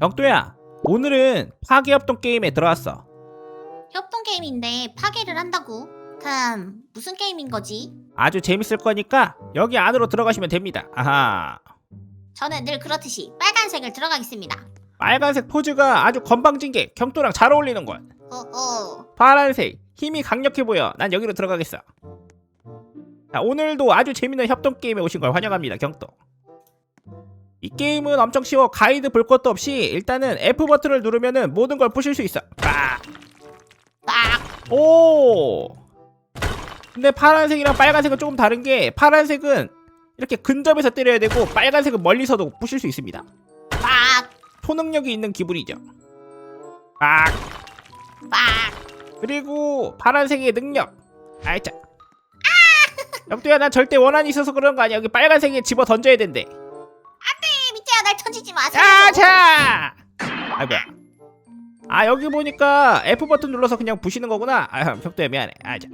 벽도야 오늘은 파괴협동 게임에 들어왔어 협동 게임인데 파괴를 한다고? 그럼 무슨 게임인 거지? 아주 재밌을 거니까 여기 안으로 들어가시면 됩니다 아하 저는 늘 그렇듯이 빨간색을 들어가겠습니다. 빨간색 포즈가 아주 건방진 게 경도랑 잘 어울리는 걸 호호. 파란색 힘이 강력해 보여 난 여기로 들어가겠어 자 오늘도 아주 재밌는 협동 게임에 오신 걸 환영합니다 경도 이 게임은 엄청 쉬워 가이드 볼 것도 없이 일단은 F 버튼을 누르면은 모든 걸 부실 수 있어 빡! 빡. 오 근데 파란색이랑 빨간색은 조금 다른 게 파란색은 이렇게 근접해서 때려야 되고 빨간색은 멀리서도 부실 수 있습니다 빡. 초능력이 있는 기분이죠 빡 빡. 그리고 파란색의 능력. 아이차. 역도야 난 절대 원한이 있어서 그런 거 아니야. 여기 빨간색에 집어 던져야 된대. 던지지 마세요. 아차. 아이 뭐야. 아 여기 보니까 F 버튼 눌러서 그냥 부시는 거구나. 아 벽도야 미안해. 아자.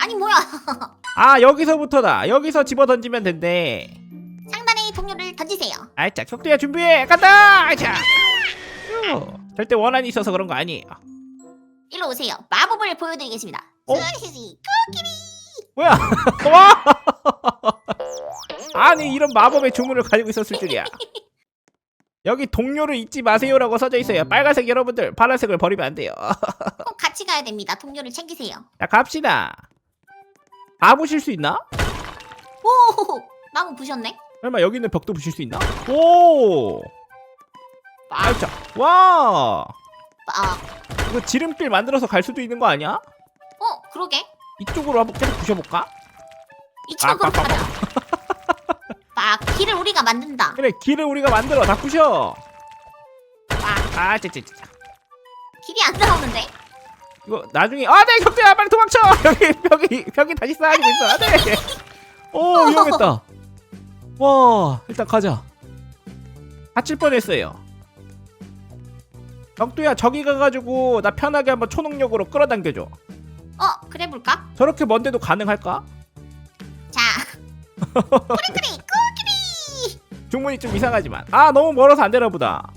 아니 뭐야? 아 여기서부터다. 여기서 집어 던지면 된대. 상단의 동료를 던지세요. 아이차 격도야 준비해. 간다. 휴. 절대 원한이 있어서 그런 거 아니에요. 일로 오세요. 마법을 보여드리겠습니다. 어? 스시시 코끼리. 뭐야? 와! 아니 이런 마법의 주문을 가지고 있었을 줄이야. 여기 동료를 잊지 마세요라고 써져 있어요. 빨간색 여러분들 파란색을 버리면 안 돼요. 꼭 같이 가야 됩니다. 동료를 챙기세요. 자 갑시다. 다 부실 수 있나? 오, 나무 부셨네. 설마 여기 있는 벽도 부실 수 있나? 오! 빡. 아자 와! 빡. 이거 지름길 만들어서 갈 수도 있는 거 아니야? 어, 그러게. 이쪽으로 한번 계속 부셔볼까? 이쪽으로 빡, 빡, 가자. 빡. 길을 우리가 만든다. 그래 길을 우리가 만들어 다 부셔. 빡. 아 쟤쟤쟤. 길이 안 나오는데. 이거 나중에 아네 격투야 빨리 도망쳐 여기 벽이 벽이 다시 쌓여지고 있어 안돼 오 위험했다 와 일단 가자 다칠 뻔했어요 격투야 저기 가가지고 나 편하게 한번 초능력으로 끌어당겨줘 어, 그래 볼까? 저렇게 먼데도 가능할까? 자. 꾸리꾸리 꾸 주문이 좀 이상하지만 아 너무 멀어서 안 되나 보다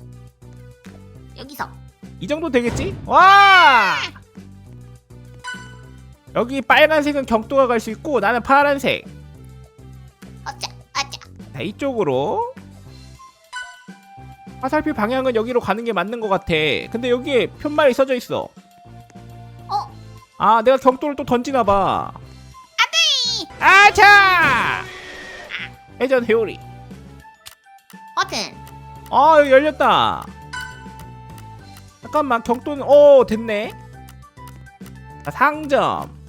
여기서. 이 정도 되겠지? 와 여기 빨간색은 경도가 갈 수 있고 나는 파란색 어짜. 아짜. 자, 이쪽으로 화살표 방향은 여기로 가는 게 맞는 것 같아. 근데 여기에 편말이 써져 있어. 어? 아, 내가 경도를 또 던지나 봐. 안돼! 아차! 회전 회오리. 버튼. 아, 여기 열렸다. 잠깐만, 경도는 오 됐네. 자, 상점.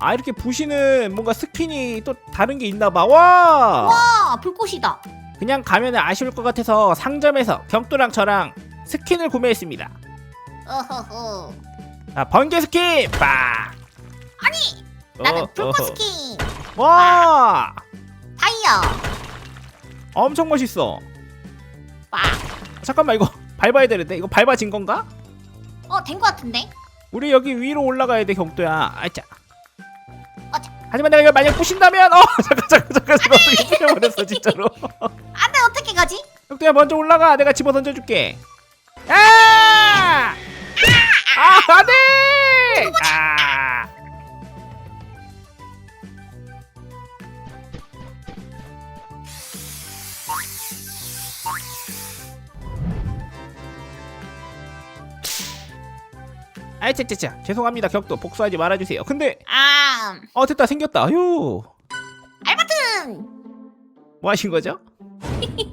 아, 이렇게 부시는 뭔가 스킨이 또 다른 게 있나 봐. 와! 와, 불꽃이다. 그냥 가면 아쉬울 것 같아서 상점에서 경도랑 저랑 스킨을 구매했습니다. 어허허. 자, 번개 스킨! 빡! 아니, 나는 어, 불꽃 어허. 스킨. 와! 다이어. 엄청 멋있어. 빡. 잠깐만, 이거 밟아야 되는데? 이거 밟아진 건가? 어, 된 거 같은데? 우리 여기 위로 올라가야 돼, 경도야. 아짜. 어차. 하지만 내가 이걸 만약 부신다면, 어! 잠깐, 잠깐, 잠깐, 잠깐, 어떻게 부셔버렸어, 진짜로. 안 돼, 어떻게 가지? 경도야, 먼저 올라가. 내가 집어 던져줄게. 아! 아, 안 돼! 아! 아이 짜짜짜 죄송합니다 격도. 복수하지 말아주세요. 근데 아, 어 됐다. 생겼다. 휴. 알바튼. 뭐 하신 거죠?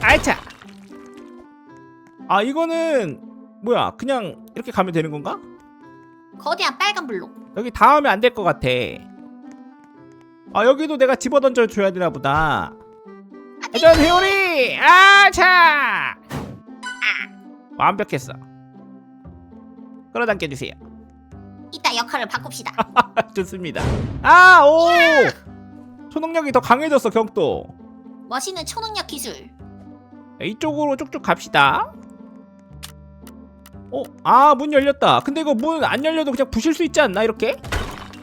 아이차. 아 이거는 뭐야? 그냥 이렇게 가면 되는 건가? 거대한 빨간 블록. 여기 닿으면 안 될 것 같아. 아 여기도 내가 집어던져 줘야 되나 보다. 회전 회오리! 아차 완벽했어 끌어당겨 주세요 이따 역할을 바꿉시다. 좋습니다 아 오 초능력이 더 강해졌어 경도 멋있는 초능력 기술. 이쪽으로 쭉쭉 갑시다. 어? 아, 문 열렸다. 근데 이거 문 안 열려도 그냥 부실 수 있지 않나, 이렇게?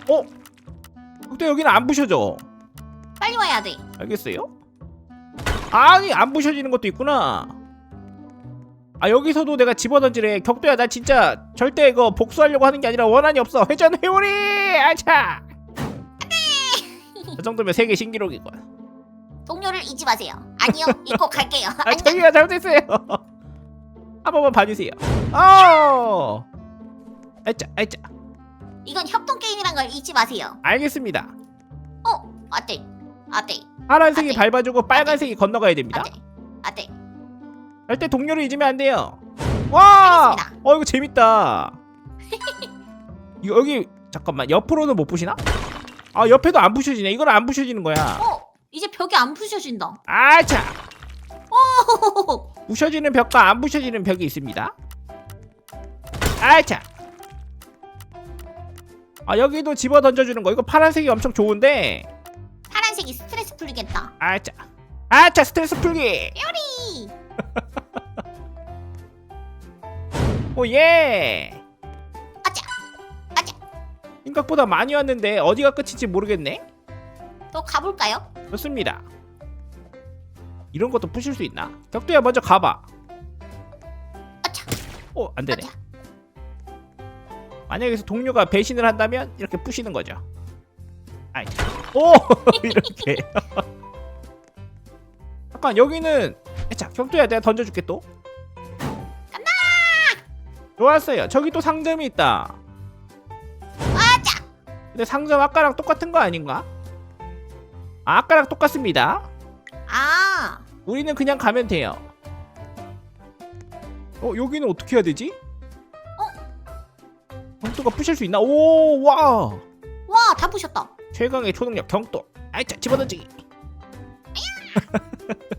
어? 근데 여기는 안 부셔져. 빨리 와야 돼. 알겠어요? 아니 안 부셔지는 것도 있구나 아 여기서도 내가 집어던지래 격도야 나 진짜 절대 이거 복수하려고 하는 게 아니라 원한이 없어 회전 회오리 아차 그 정도면 세계 신기록이군 동료를 잊지 마세요. 아니요, 잊고 갈게요. 아 안녕. 저기가 잘못했어요 한 번만 봐주세요 어 아차 아차 이건 협동 게임이란 걸 잊지 마세요. 알겠습니다 어, 아떼, 아떼, 파란색이. 밟아주고 빨간색이 건너가야 됩니다 아떼, 아떼. 절대 동료를 잊으면 안 돼요. 와! 알겠습니다. 어 이거 재밌다. 이거 여기 잠깐만 옆으로는 못 부시나? 아 옆에도 안 부셔지네. 이건 안 부셔지는 거야. 어, 이제 벽이 안 부셔진다. 아차! 호호호호. 부셔지는 벽과 안 부셔지는 벽이 있습니다. 아차! 아 여기도 집어 던져주는 거. 이거 파란색이 엄청 좋은데. 파란색이 스트레스 풀리겠다. 아차! 아차 스트레스 풀기. 뾰리. 오 예. 아차, 아차. 생각보다 많이 왔는데 어디가 끝인지 모르겠네. 또 가볼까요? 좋습니다. 이런 것도 부실 수 있나? 격도야 먼저 가봐. 아차, 어, 안 되네. 아차. 만약에 여기서 동료가 배신을 한다면 이렇게 부시는 거죠. 아이, 참. 오, 이렇게. 잠깐 여기는 자, 격도야 내가 던져줄게 또. 간다. 좋았어요. 저기 또 상점이 있다. 아차. 근데 상점 아까랑 똑같은 거 아닌가? 아, 아까랑 똑같습니다. 아, 우리는 그냥 가면 돼요. 어 여기는 어떻게 해야 되지? 어? 경도가 부실 수 있나? 오 와! 와, 다 부셨다. 최강의 초능력 경도. 아이차 집어던지기.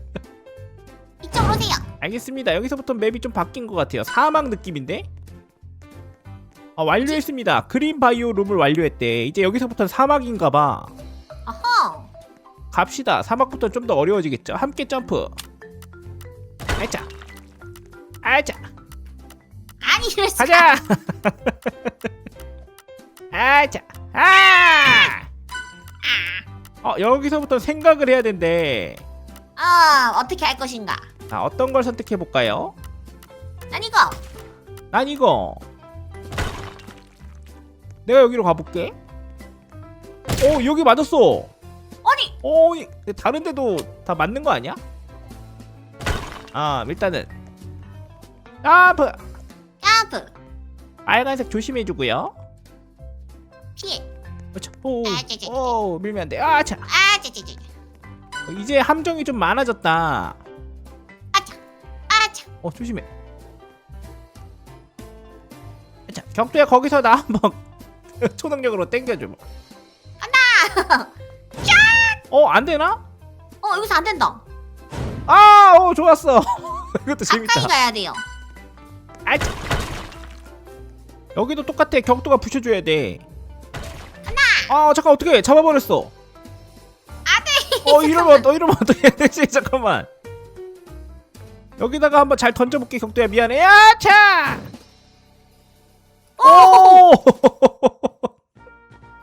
알겠습니다. 여기서부터 맵이 좀 바뀐 것 같아요. 사막 느낌인데? 아 완료했습니다. 그린 바이오 룸을 완료했대. 이제 여기서부터는 사막인가 봐. 아하. 갑시다. 사막부터 좀 더 어려워지겠죠. 함께 점프. 아이차. 아이차. 아니, 이럴 수가. 가자. 아자. 아. 어 여기서부터 생각을 해야 된대. 아, 어떻게 할 것인가? 자 어떤 걸 선택해 볼까요? 난 이거. 난 이거. 내가 여기로 가볼게. 오 여기 맞았어. 아니, 오 이- 다른 데도 다 맞는 거 아니야? 아 일단은 점프. 점프. 빨간색 조심해 주고요. 피해. 그렇죠. 오, 아, 오 밀면 안 돼. 아 차. 아, 찌찌찌. 이제 함정이 좀 많아졌다. 어 조심해. 자 격투야 거기서 나 한번 초능력으로 땡겨줘. 간다. 어 안 되나? 어, 여기서 안 된다. 아, 오 좋았어. 이것도 재밌다. 가까이 가야 돼요. 아, 차. 여기도 똑같아. 격투가 부셔줘야 돼. 아 잠깐 어떻게 잡아버렸어. 안돼. 어 이러면 너 이러면 어떻게 되지? 잠깐만. 여기다가 한번 잘 던져볼게 격투야 미안해. 야차. 오.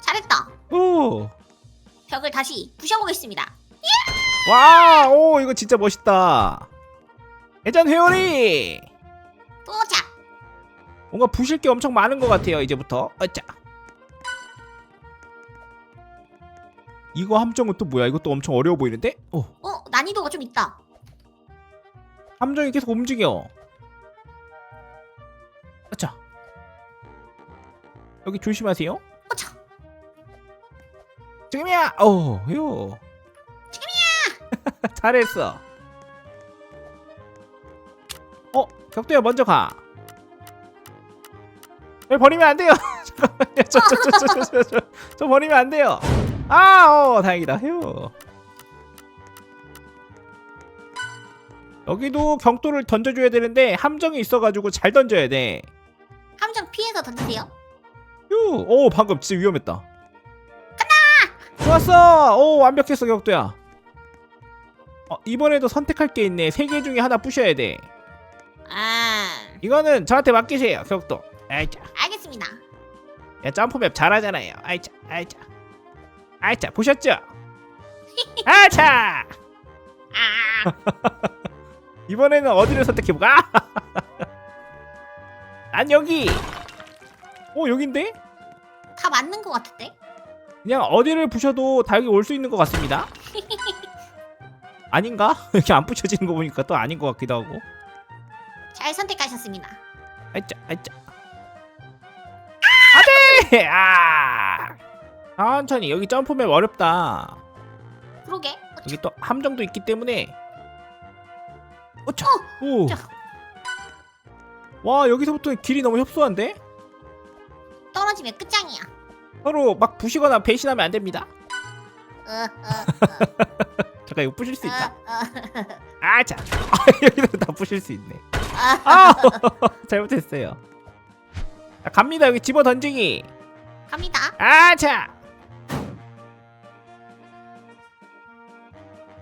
잘했다. 오. 벽을 다시 부셔보겠습니다. 와, 오 이거 진짜 멋있다. 예전 회오리. 도착. 뭔가 부실 게 엄청 많은 것 같아요 이제부터. 어짜. 이거 함정은 또 뭐야? 이것도 엄청 어려워 보이는데? 어, 어, 난이도가 좀 있다. 함정이 계속 움직여. 어짜. 여기 조심하세요. 어차. 지금이야. 어, 요. 지금이야. 잘했어. 어, 격도야 먼저 가. 왜 버리면 안 돼요? 잠깐만요. 저, 저, 저, 저, 저, 저, 저, 저 버리면 안 돼요. 아, 어, 다행이다. 휴. 여기도 경도를 던져줘야 되는데 함정이 있어가지고 잘 던져야 돼. 함정 피해서 던지세요. 휴, 오 방금 진짜 위험했다. 간다. 좋았어. 오 완벽했어 격도야. 어, 이번에도 선택할 게 있네. 세 개 중에 하나 부셔야 돼. 아, 이거는 저한테 맡기세요 격도. 아이차. 알겠습니다. 야 점프맵 잘하잖아요. 아이차, 아이차, 아이차 보셨죠? 아차. 아, 이번에는 어디를 선택해볼까? 난 여기. 오 여긴데? 다 맞는 것 같은데? 그냥 어디를 부셔도 다 여기 올 수 있는 것 같습니다. 아닌가? 이렇게 안 부셔지는 거 보니까 또 아닌 것 같기도 하고. 잘 선택하셨습니다. 아이짜 아이짜. 안돼! 아. 천천히 여기 점프맵 어렵다. 그러게. 어, 여기 또 함정도 있기 때문에. 어차. 어, 오. 자. 와 여기서부터 길이 너무 협소한데? 떨어지면 끝장이야. 서로 막 부시거나 배신하면 안 됩니다. 어, 어, 어, 잠깐 이거 부실 수 있다. 어, 어. 아자. 여기서 다 부실 수 있네. 아, 아 잘못했어요. 자, 갑니다 여기 집어 던지기. 갑니다. 아 자.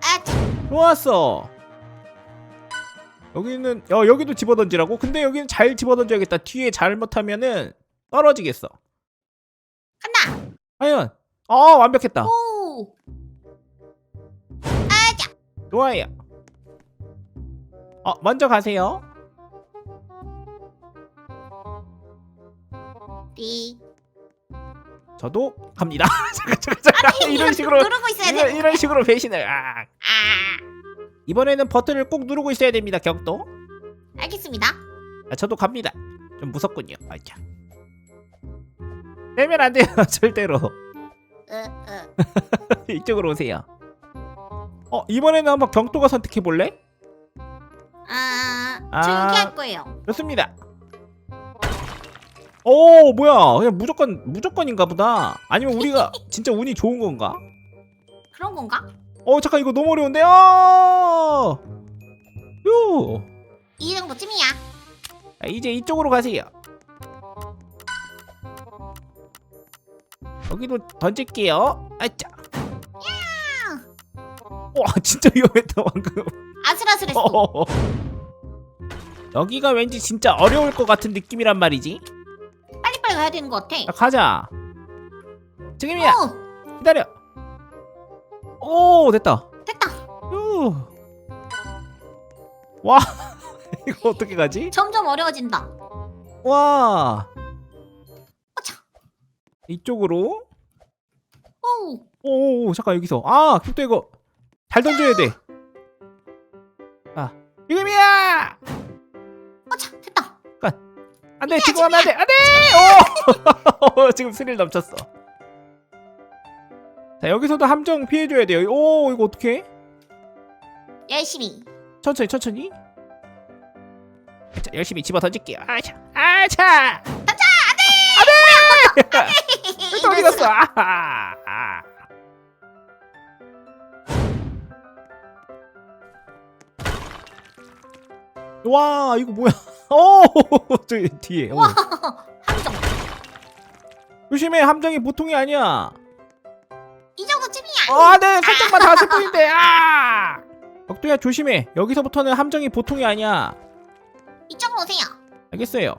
아, 참. 좋았어. 여기는 어 여기도 집어 던지라고? 근데 여기는 잘 집어 던져야겠다. 뒤에 잘못하면은 떨어지겠어. 간다. 과연. 어 완벽했다. 오. 아, 자. 좋아요. 어 먼저 가세요. 띠. 저도 갑니다. 잠깐 잠깐 잠깐 이런 이거 식으로 누르고 있어야 이런, 돼. 이런 식으로 배신을. 아. 아, 이번에는 버튼을 꼭 누르고 있어야 됩니다. 격도. 알겠습니다. 아, 저도 갑니다. 좀 무섭군요. 아자. 빼면 안 돼요. 절대로. 어, 어. 이쪽으로 오세요. 어 이번에는 한번 경도가 선택해 볼래? 아, 아. 조용히 할 거예요. 좋습니다. 오 뭐야 그냥 무조건 무조건인가 보다. 아니면 우리가 진짜 운이 좋은 건가? 그런 건가? 어 잠깐 이거 너무 어려운데. 아! 요. 이 정도쯤이야. 자, 이제 이쪽으로 가세요. 여기도 던질게요. 아짜. 와 진짜 위험했다 방금. 아슬아슬했어. 어. 여기가 왠지 진짜 어려울 것 같은 느낌이란 말이지. 빨리빨리 가야 되는 것 같아. 자, 가자. 지금이야. 오, 기다려. 오 됐다. 됐다. 유. 와 이거 어떻게 가지? 점점 어려워진다. 와 어차. 이쪽으로. 오, 오, 오 잠깐 여기서. 아또 이거 잘 던져야 돼. 아 지금이야. 어차, 됐다. 안돼 지금 하면 안돼 안돼. 오 지금 스릴 넘쳤어. 자 여기서도 함정 피해줘야 돼요. 오 이거 어떻게? 열심히. 천천히 천천히. 자 열심히 집어 던질게요. 아차 아차. 또 어디 갔어? 아, 아. 와 이거 뭐야? 오저 뒤에. 오. 와, 함정. 조심해 함정이 보통이 아니야. 이 정도쯤이야. 아, 네 살짝만 닿았을 뿐인데. 아. 벽도야 조심해. 여기서부터는 함정이 보통이 아니야. 이쪽으로 오세요. 알겠어요.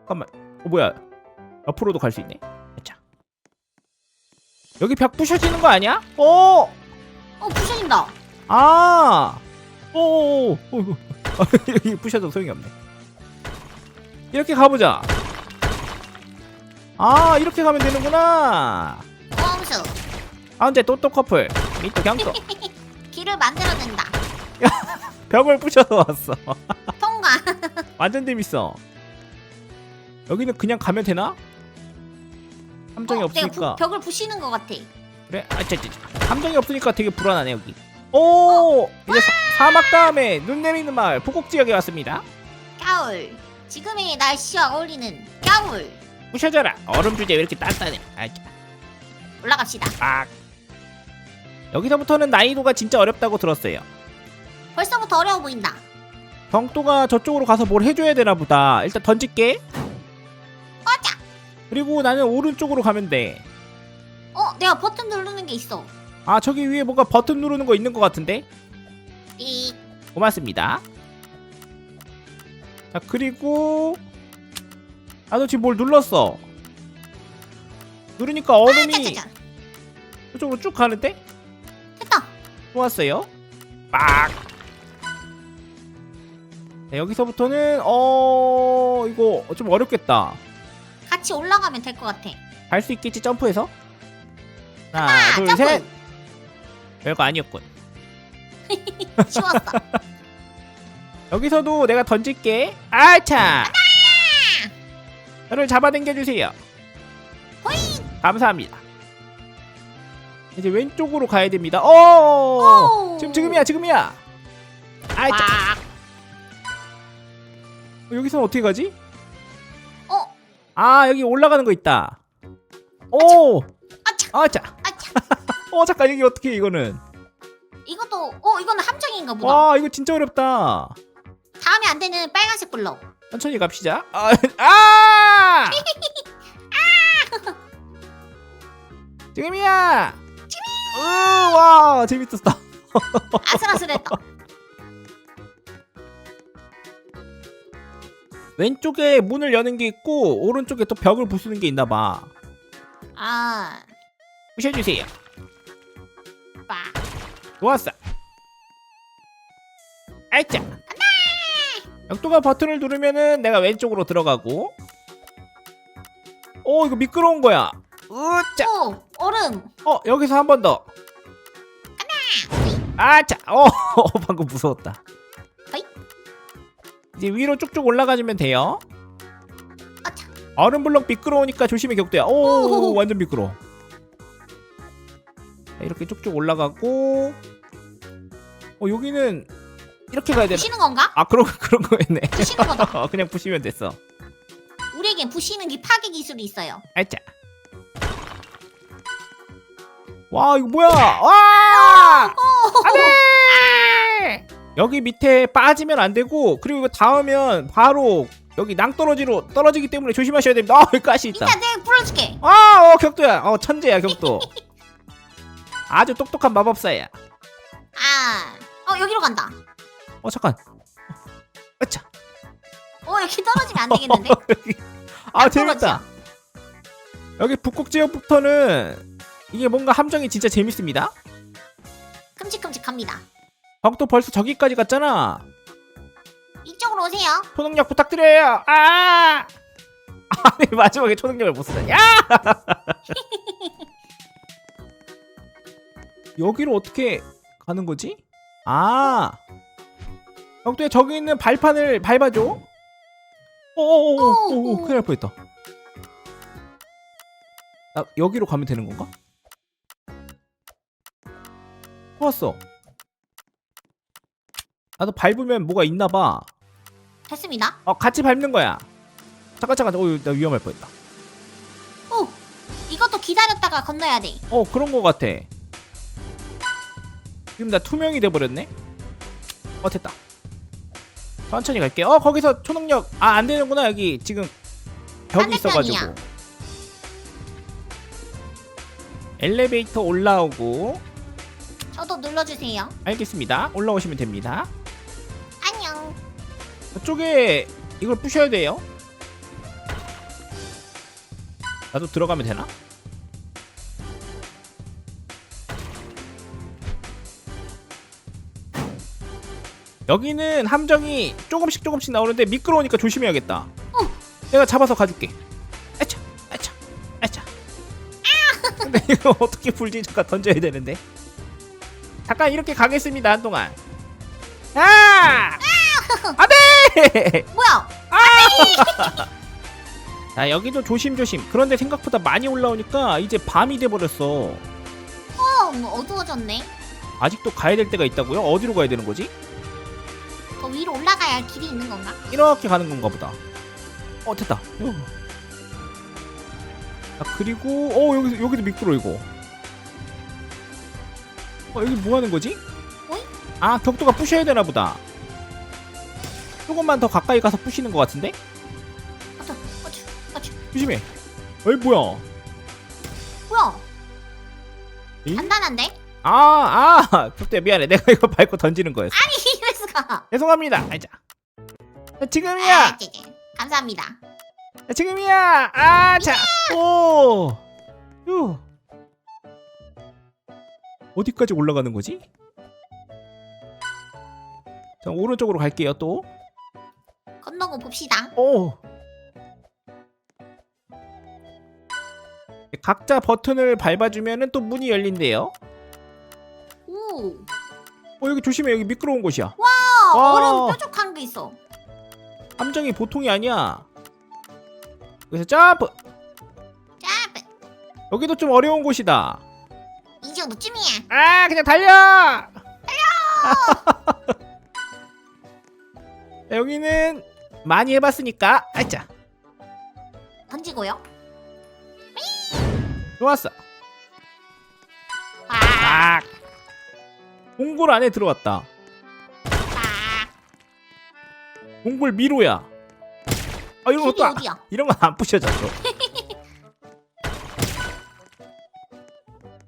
잠깐만. 어 뭐야? 앞으로도 갈 수 있네. 자. 여기 벽 부셔지는 거 아니야? 오! 어, 부셔진다. 아! 오! 오! 오. 여기 부셔도 소용이 없네. 이렇게 가보자. 아, 이렇게 가면 되는구나. 꼼수. 아, 근데 또또 커플. 미또 경도. 길을 만들어낸다. 벽을 부셔서 왔어. 통과. 완전 재밌어. 여기는 그냥 가면 되나? 함정이 어, 없으니까. 부, 벽을 부시는 것 같아. 그래? 아, 짜, 짜, 짜. 함정이 없으니까 되게 불안하네 여기. 오! 이제 사, 막 다음에 눈 내리는 마을 포곡 지역에 왔습니다. 겨울. 지금의 날씨와 어울리는 겨울. 부셔져라. 얼음 주제 왜 이렇게 단단해? 아, 짜. 올라갑시다. 아. 여기서부터는 난이도가 진짜 어렵다고 들었어요. 벌써부터 어려워 보인다. 병도가 저쪽으로 가서 뭘 해줘야 되나 보다. 일단 던질게. 어자. 그리고 나는 오른쪽으로 가면 돼. 어, 내가 버튼 누르는 게 있어. 아 저기 위에 뭔가 버튼 누르는 거 있는 것 같은데? 이 고맙습니다. 자 그리고 나도 지금 뭘 눌렀어. 누르니까 얼음이 짜자자. 이쪽으로 쭉 가는데? 됐다. 좋았어요. 빡. 자, 여기서부터는 어 이거 좀 어렵겠다. 같이 올라가면 될 것 같아. 갈 수 있겠지 점프해서? 하나, 하나, 둘, 점프! 셋. 별거 아니었군. 쉬웠어. 여기서도 내가 던질게. 아차. 저를 잡아당겨 주세요. 감사합니다. 이제 왼쪽으로 가야 됩니다. 오! 오! 지금 지금이야, 지금이야. 아차. 빡. 여기서는 어떻게 가지? 어, 아, 여기 올라가는 거 있다. 오! 아차, 아차. 아차. 어, 잠깐 여기 어떻게 해, 이거는? 이것도, 어, 이거는 함정인가 보다. 와, 이거 진짜 어렵다. 다음에 안 되는 빨간색 블럭. 천천히 갑시다. 아! 아! 지금이야. 지금. 와, 재밌었다. 아슬아슬했다. 왼쪽에 문을 여는 게 있고 오른쪽에 또 벽을 부수는 게 있나 봐. 아, 부셔주세요. 빡. 좋았어. 아이짜. 역도가 버튼을 누르면은 내가 왼쪽으로 들어가고. 오 이거 미끄러운 거야. 으짜. 오, 얼음. 어 여기서 한 번 더. 아차. 어 방금 무서웠다. 어이? 이제 위로 쭉쭉 올라가주면 돼요. 아차. 얼음 블럭 미끄러우니까 조심해 격도야. 오 오호호. 완전 미끄러. 워 이렇게 쭉쭉 올라가고. 어 여기는 이렇게 가야 되나? 부시는 건가? 아 그런 그런 거였네. 부시는 거다. 어, 그냥 부시면 됐어. 우리에겐 부시는 기 파괴 기술이 있어요. 아차. 와 이거 뭐야? 와! 오, 안돼! 여기 밑에 빠지면 안 되고 그리고 이거 닿으면 바로 여기 낭떠러지로 떨어지기 때문에 조심하셔야 됩니다. 아, 여기 가시 있다. 일단 내가 불러줄게. 아, 어, 격도야. 어, 천재야, 격도. 아주 똑똑한 마법사야. 아, 어 여기로 간다. 어, 잠깐. 아차. 어 여기 떨어지면 안 되겠는데? 아, 떨어져. 재밌다. 여기 북극 지역부터는 이게 뭔가 함정이 진짜 재밌습니다. 끔찍끔찍합니다. 격도 벌써 저기까지 갔잖아. 이쪽으로 오세요. 초능력 부탁드려요. 아! 아니 마지막에 초능력을 못 쓰다니. 야! 여기로 어떻게 가는 거지? 아. 격도에 저기 있는 발판을 밟아줘. 오오오오 오. 큰일 날 뻔했다. 나 여기로 가면 되는 건가? 좋았어. 나도 밟으면 뭐가 있나 봐. 됐습니다. 어 같이 밟는 거야. 잠깐 잠깐. 어, 나 위험할 뻔했다. 오, 이것도 기다렸다가 건너야 돼. 어 그런 거 같아. 지금 나 투명이 돼 버렸네. 어 됐다. 천천히 갈게. 어 거기서 초능력 아 안 되는구나 여기 지금 벽이 있어가지고. 엘리베이터 올라오고 저도 눌러주세요. 알겠습니다. 올라오시면 됩니다. 안녕. 저쪽에 이걸 부셔야 돼요. 나도 들어가면 되나? 여기는 함정이 조금씩 조금씩 나오는데 미끄러우니까 조심해야겠다. 내가 잡아서 가줄게. 아차, 아차, 아차. 근데 이거 어떻게 풀지? 잠깐 던져야 되는데. 잠깐 이렇게 가겠습니다 한동안. 아! 안돼! 뭐야? 자 여기도 조심조심. 그런데 생각보다 많이 올라오니까 이제 밤이 돼 버렸어. 어, 뭐 어두워졌네. 아직도 가야 될 데가 있다고요? 어디로 가야 되는 거지? 더 위로 올라가야 할 길이 있는 건가? 이렇게 가는 건가 보다. 어 됐다. 어. 아 그리고 어 여기 여기도 미끄러 이거. 어 여기 뭐 하는 거지? 어이? 아 격도가 부셔야 되나 보다. 조금만 더 가까이 가서 부시는 것 같은데? 어쭈, 어쭈, 어쭈. 조심해. 어이 뭐야? 뭐야? 응? 간단한데? 아, 아, 격도야 미안해. 내가 이거 밟고 던지는 거였어. 아니 이럴 수가. 죄송합니다. 아자. 자, 지금이야. 아, 네, 네. 감사합니다. 자, 지금이야. 아, 자. 오. 휴. 어디까지 올라가는 거지? 자, 오른쪽으로 갈게요, 또. 거 봅시다. 오. 각자 버튼을 밟아주면은 또 문이 열린대요. 오. 어 여기 조심해 여기 미끄러운 곳이야. 아, 와. 얼음 뾰족한 게 있어. 함정이 보통이 아니야. 여기서 점프. 자, 여기도 좀 어려운 곳이다. 이 정도쯤이야. 아 그냥 달려. 달려. 여기는 많이 해봤으니까 아자 던지고요. 좋았어. 빡, 아. 몽골 안에 들어왔다. 빡. 몽골 미로야. 아 이런 길이 것도 안- 어디야? 이런 건 안 부셔졌어.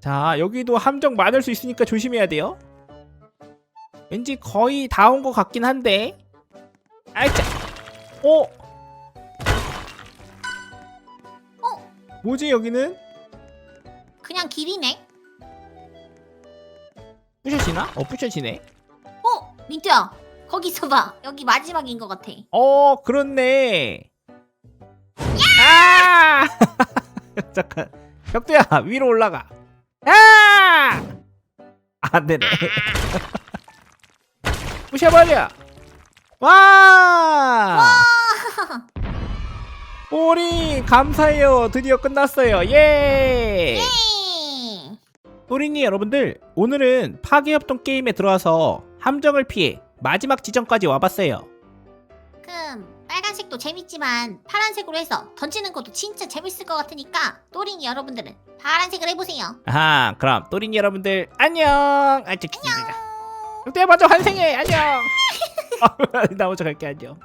자, 여기도 함정 많을 수 있으니까 조심해야 돼요. 왠지 거의 다 온 것 같긴 한데. 아이짜. 어? 어? 뭐지 여기는? 그냥 길이네. 부셔지나? 어, 부셔지네. 어, 민트야. 거기 있어봐. 여기 마지막인 것 같아. 어, 그렇네. 아! 잠깐. 벽두야, 위로 올라가. 아! 안 되네. 부셔버려. 와! 우리 감사해요. 드디어 끝났어요. 예! 예. 또린이 여러분들, 오늘은 파괴협동 게임에 들어와서 함정을 피해 마지막 지점까지 와봤어요. 그럼 빨간색도 재밌지만 파란색으로 해서 던지는 것도 진짜 재밌을 것 같으니까 또린이 여러분들은 파란색을 해보세요. 아하, 그럼 또린이 여러분들 안녕. 아, 저 기다려. 그때 먼저 환생해. 안녕. 나 먼저 갈게 안녕.